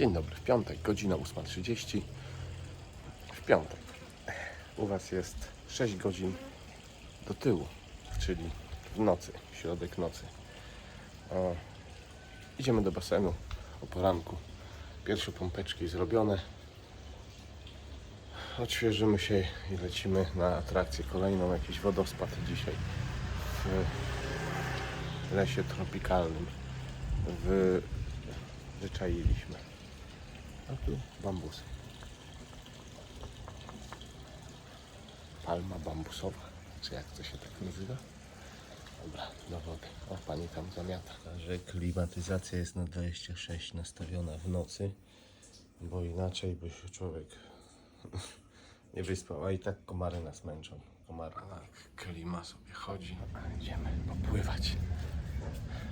Dzień dobry, w piątek, godzina 8.30. W piątek. U Was jest 6 godzin do tyłu, czyli w nocy, środek nocy. O, idziemy do basenu o poranku. Pierwsze pompeczki zrobione. Odświeżymy się i lecimy na atrakcję kolejną, jakiś wodospad dzisiaj w lesie tropikalnym. W... A tu bambusy. Palma bambusowa, czy jak to się tak nazywa? Dobra, do wody. O, pani tam zamiata. Że klimatyzacja jest na 26 nastawiona w nocy, bo inaczej by się człowiek nie wyspał, a i tak komary nas męczą. Komary. Tak, klima sobie chodzi, a idziemy popływać.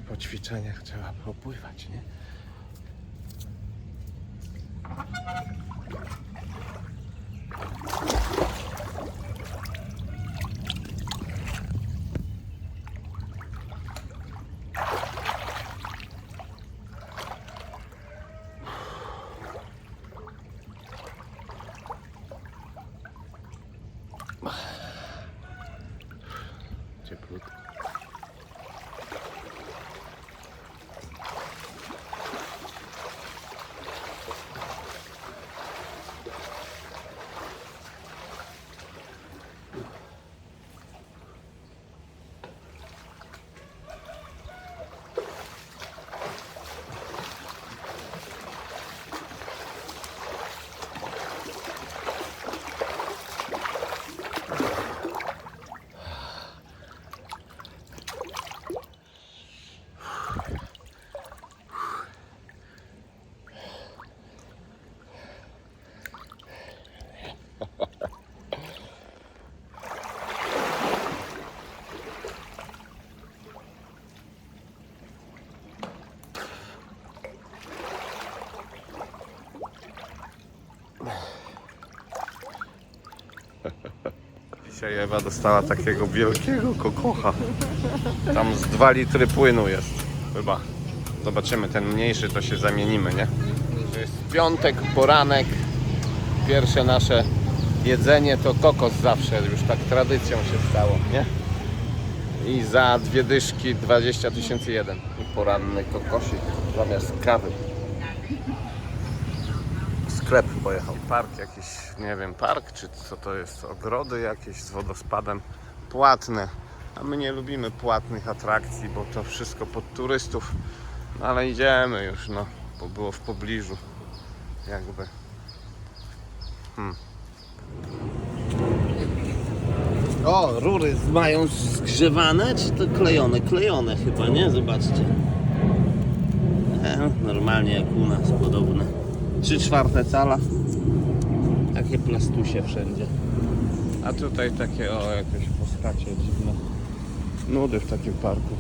Po ćwiczeniach trzeba popływać, nie? Dzisiaj Ewa dostała takiego wielkiego kokocha. Tam z 2 litry płynu jest. Chyba. Zobaczymy, ten mniejszy to się zamienimy, nie? To jest piątek, poranek. Pierwsze nasze jedzenie to kokos zawsze, już tak tradycją się stało, nie? I za dwie dyszki 20 tysięcy jeden. Poranny kokosik zamiast kawy. Sklep pojechał. Park jakiś, nie wiem, park czy co to jest, ogrody jakieś z wodospadem płatne. A my nie lubimy płatnych atrakcji, bo to wszystko pod turystów. No ale idziemy już, no, bo było w pobliżu. Jakby. Hmm. O, rury mają zgrzewane, czy to klejone? Klejone chyba, nie? Zobaczcie. E, normalnie jak u nas, podobne. Trzy czwarte cala. Takie plastusie wszędzie. A tutaj takie, o, jakieś postacie dziwne. Nudy w takim parku.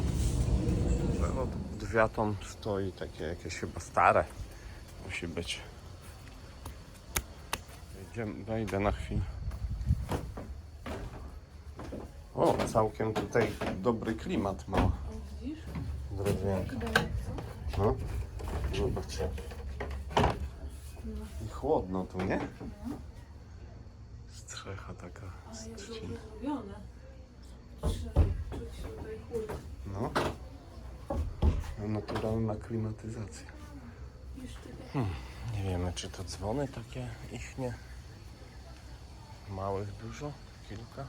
Pod drzwiatą stoi takie jakieś chyba stare. Musi być. Wejdę na chwilę. O, całkiem tutaj dobry klimat ma. Widzisz? Drewienka. No, zobaczcie. I chłodno tu, nie? Strzecha taka z trzciny. zrobione. Trzeba czuć tutaj chłód. No. Naturalna klimatyzacja. Jeszcze tak. Nie wiemy, czy to dzwony takie ich nie. Małych dużo, kilka.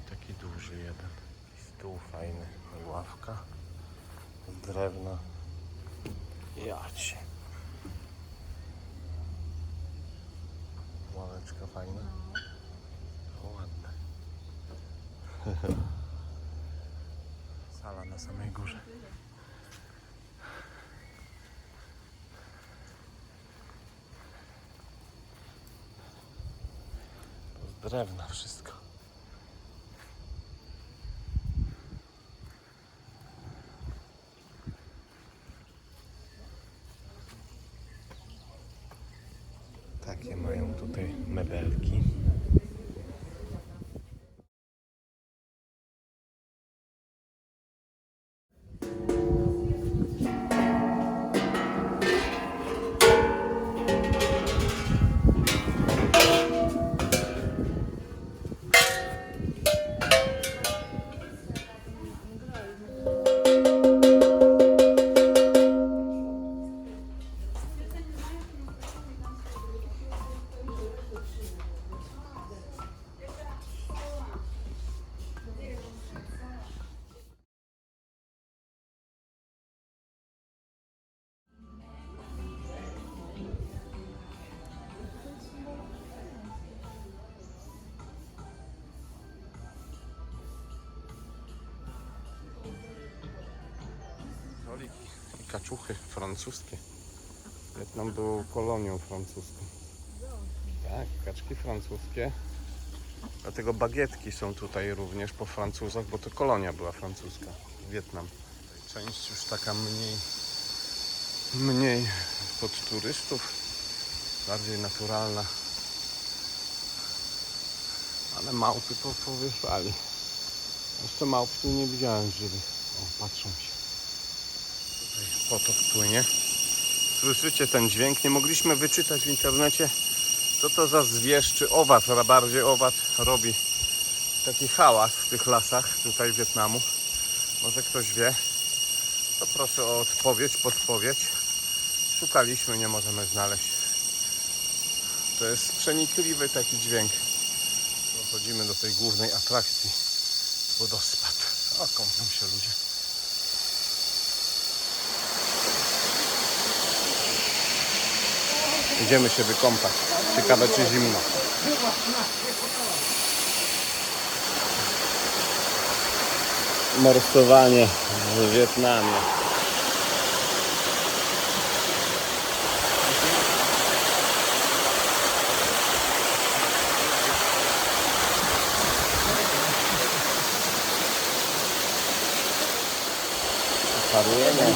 I taki duży jeden. I stół fajny, i ławka z drewna. Jacie. Ławeczka fajna. O, ładne. Sala na samej górze. Z drewna wszystko. Kaczuchy francuskie. Wietnam był kolonią francuską. Tak, kaczki francuskie. Dlatego bagietki są tutaj również po Francuzach, bo to kolonia była francuska. Wietnam. Część już taka mniej, mniej pod turystów, bardziej naturalna. Ale małpy po powyszali. Jeszcze małp tu nie widziałem żywych. O, patrzą się. Tutaj potok płynie. Słyszycie ten dźwięk? Nie mogliśmy wyczytać w internecie, co to za zwierz czy owad, a bardziej owad robi taki hałas w tych lasach tutaj Wietnamu. Może ktoś wie? To proszę o odpowiedź, podpowiedź. Szukaliśmy, nie możemy znaleźć. To jest przenikliwy taki dźwięk. Dochodzimy do tej głównej atrakcji. Wodospad. O, kąpią się ludzie. Idziemy się wykąpać. Ciekawe czy zimno. Morsowanie w Wietnamie. Parujemy.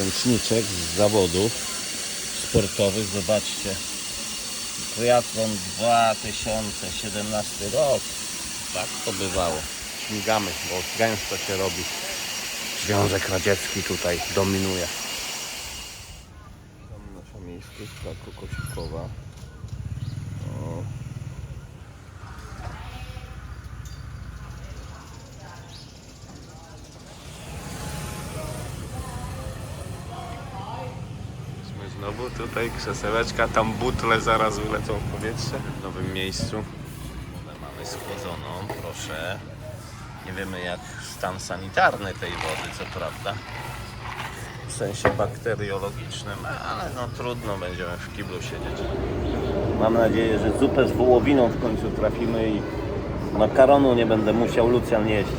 Mój ręczniczek z zawodów sportowych, zobaczcie. Triathlon 2017 rok. Tak to bywało. Śmigamy, bo gęsto się robi. Związek Radziecki tutaj dominuje. Tam nasza miejscówka kokosikowa. O. Jesteśmy Znowu tutaj krzesełeczka, tam butle zaraz wylecą w powietrze w nowym miejscu. Wodę mamy schłodzoną, proszę. Nie wiemy jak stan sanitarny tej wody, co prawda. W sensie bakteriologicznym, ale no trudno, będziemy w kiblu siedzieć. Mam nadzieję, że zupę z wołowiną w końcu trafimy i makaronu nie będę musiał Lucjan jeść.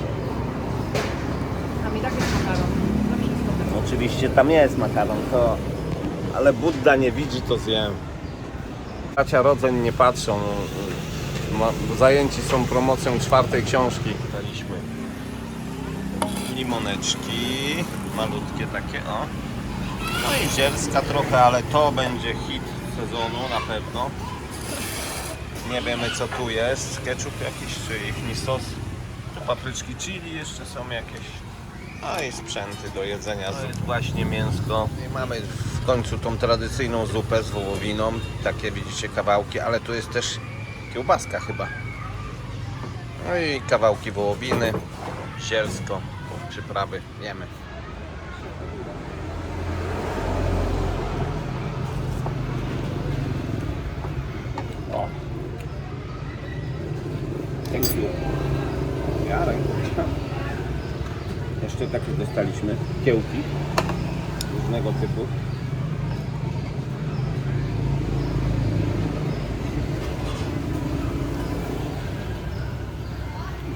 Tam i tak jest makaron. Zawsze jest makaron. Oczywiście tam jest makaron, to... ale Budda nie widzi, to zjem. Bracia rodzeń nie patrzą. Zajęci są promocją czwartej książki. Daliśmy limoneczki, malutkie takie, o. No i zielska trochę, ale to będzie hit sezonu na pewno. Nie wiemy co tu jest, ketchup jakiś czy ich sos. Tu papryczki chili jeszcze są jakieś. No i sprzęty do jedzenia. To jest właśnie mięsko. I mamy w końcu tą tradycyjną zupę z wołowiną. Takie widzicie kawałki, ale tu jest też kiełbaska chyba. No i kawałki wołowiny, sielsko, przyprawy, jemy. O. Thank you. Jarek. Jeszcze takie dostaliśmy kiełki różnego typu.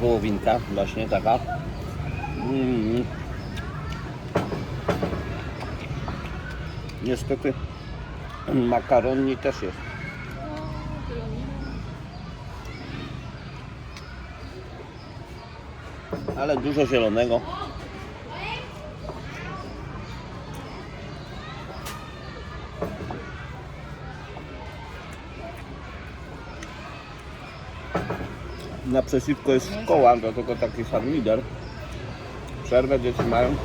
wołowinka właśnie taka. Mm. Niestety makaroni też jest. Ale dużo zielonego. Naprzeciwko jest szkoła, dlatego taki sam lider. Przerwę dzieci mają.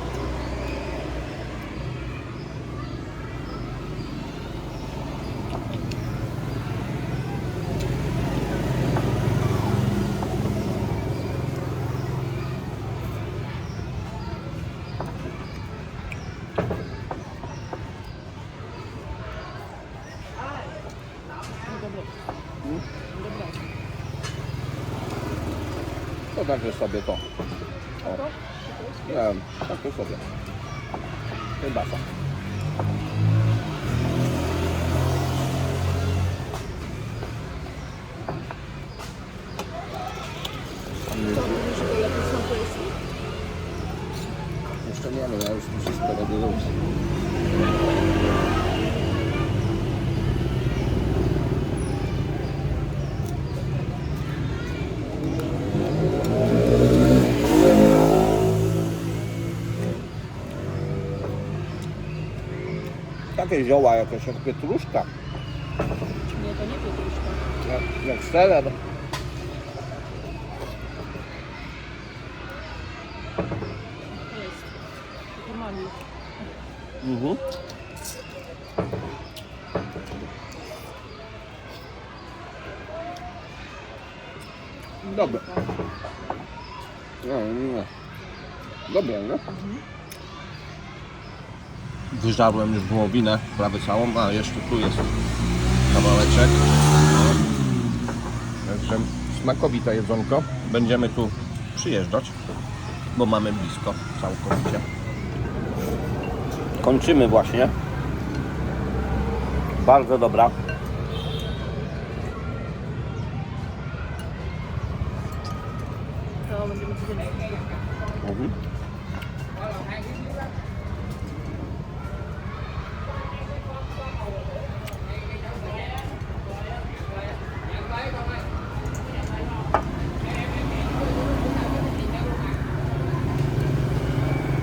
To także sobie to. O. Nie, tak to sobie. Rybasa. Tak. Jeszcze nie wiem, ja już wszystko robię. Luz. Takie zioła jakieś jak pietruszka, Nie, to nie pietruszka. jak, jak seler. Jest. To mali. Mhm. Dobre. No, nie. Dobre, no. Wyżarłem już wołowinę, prawie całą, a jeszcze tu jest kawałeczek. Także smakowite jedzonko. Będziemy tu przyjeżdżać, bo mamy blisko całkowicie. Kończymy właśnie. Bardzo dobra. To będziemy codziennie. Mhm.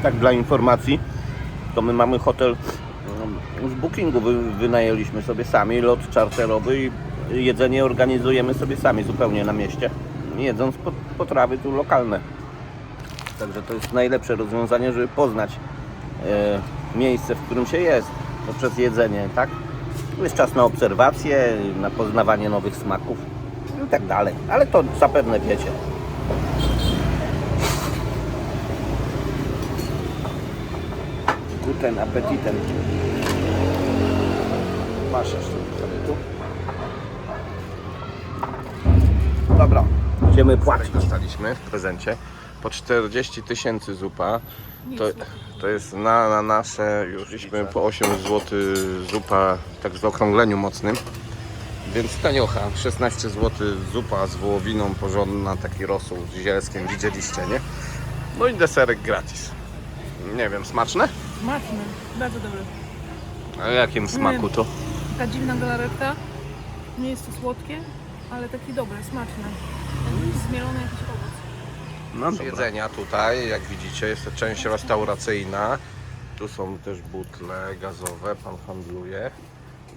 Tak dla informacji, to my mamy hotel z bookingu wy, wynajęliśmy sobie sami, lot czarterowy i jedzenie organizujemy sobie sami zupełnie na mieście, jedząc pot- potrawy tu lokalne. Także to jest najlepsze rozwiązanie, żeby poznać e, miejsce, w którym się jest poprzez jedzenie, tak? Jest czas na obserwacje, na poznawanie nowych smaków i tak dalej. Ale to zapewne wiecie. Guten Appetiten. Masz jeszcze tu. Dobra, idziemy płacić. Dostaliśmy w prezencie po 40 tysięcy zupa. To, to jest na, na nasze, już żeśmy po 8 zł zupa, tak w zaokrągleniu mocnym. Więc taniocha, 16 zł zupa z wołowiną porządna, taki rosół z zielskiem, widzieliście, nie? No i deserek gratis. Nie wiem, smaczne? Smaczny. Bardzo dobry. A jakim smaku to? Taka dziwna galaretka. Nie jest to słodkie, ale takie dobre, smaczne. Zmielony jakiś owoc. No z jedzenia tutaj, jak widzicie, jest to część restauracyjna. Tu są też butle gazowe, pan handluje.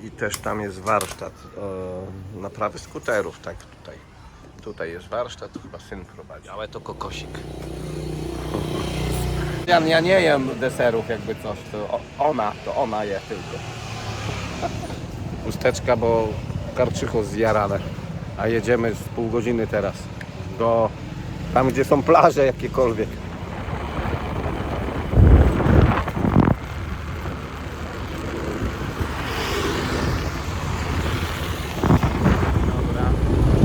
I też tam jest warsztat e, naprawy skuterów, tak tutaj. Tutaj jest warsztat, chyba syn prowadzi. Ale to kokosik. Ja, ja nie jem deserów jakby coś, to o- ona, to ona je tylko. Chusteczka, bo karczycho zjarane. A jedziemy z pół godziny teraz. Do tam, gdzie są plaże jakiekolwiek. Dobra.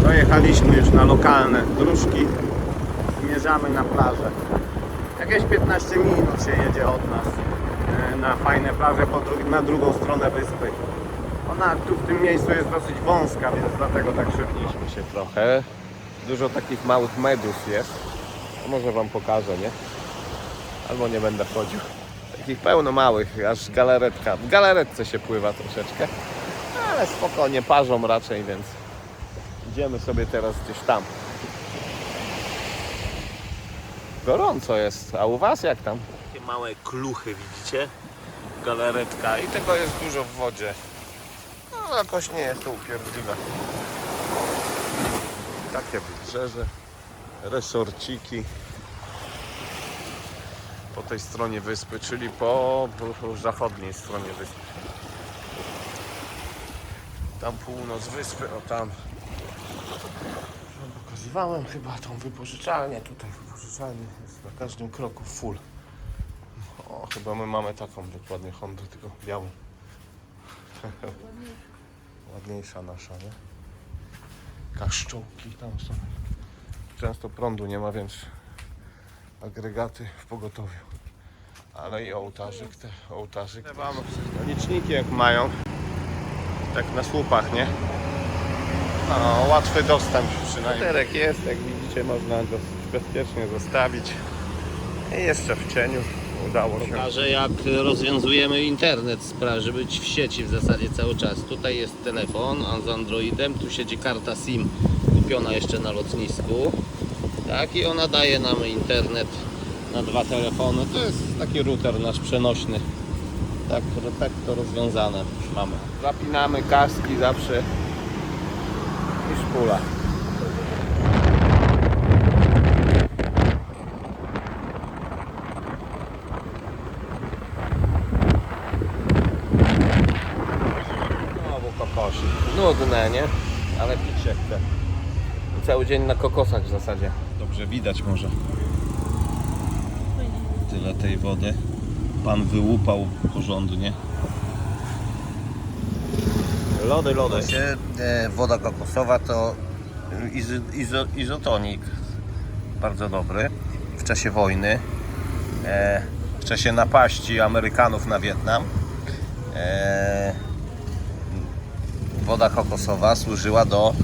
Dojechaliśmy już na lokalne dróżki. Zmierzamy na plażę. Jakieś 15 minut się jedzie od nas e, na fajne plaże na drugą stronę wyspy. Ona tu w tym miejscu jest dosyć wąska, więc dlatego tak szybniliśmy się trochę. Dużo takich małych medus jest. To może wam pokażę, nie? Albo nie będę chodził. Takich pełno małych, aż galaretka. W galaretce się pływa troszeczkę. Ale spokojnie, parzą raczej, więc idziemy sobie teraz gdzieś tam. Gorąco jest, a u was jak tam? Takie małe kluchy widzicie? Galaretka i tego jest dużo w wodzie. No jakoś nie jest to upierdliwe. Takie wybrzeże, resorciki po tej stronie wyspy, czyli po, po zachodniej stronie wyspy. Tam północ wyspy, o tam. Pokazywałem chyba tą wypożyczalnię. Tutaj wypożyczalnia jest na każdym kroku full. O, chyba my mamy taką dokładnie Hondę, tylko białą. Ładniejsza nasza, nie? Kaszczołki tam są. Często prądu nie ma, więc agregaty w pogotowiu. Ale i ołtarzyk, te, ołtarzyk. Wam liczniki jak mają, tak na słupach, nie? No, łatwy dostęp przynajmniej. Terek jest, jak widzicie, można go bezpiecznie zostawić. I jeszcze w cieniu. udało się. Pokażę jak rozwiązujemy internet, spra- żeby być w sieci w zasadzie cały czas. Tutaj jest telefon a z Androidem, tu siedzi karta SIM kupiona jeszcze na lotnisku. Tak, i ona daje nam internet na dwa telefony. To jest taki router nasz przenośny. Tak, tak to rozwiązane mamy. Zapinamy kaski zawsze szpula. Znowu kokosik. Nudne, nie? Ale pić się chce. Cały dzień na kokosach w zasadzie. Dobrze widać może. Tyle tej wody. Pan wyłupał porządnie. Lody, lody. e, woda kokosowa to izo, izo, izotonik. Bardzo dobry. W czasie wojny. E, w czasie napaści Amerykanów na Wietnam. E, woda kokosowa służyła do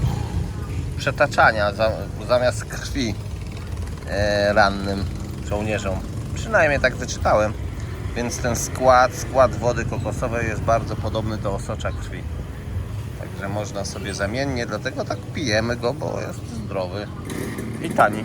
przetaczania za, zamiast krwi e, rannym żołnierzom. Przynajmniej tak wyczytałem. Więc ten skład, skład wody kokosowej jest bardzo podobny do osocza krwi. Można sobie zamiennie, dlatego tak pijemy go, bo jest zdrowy i tani.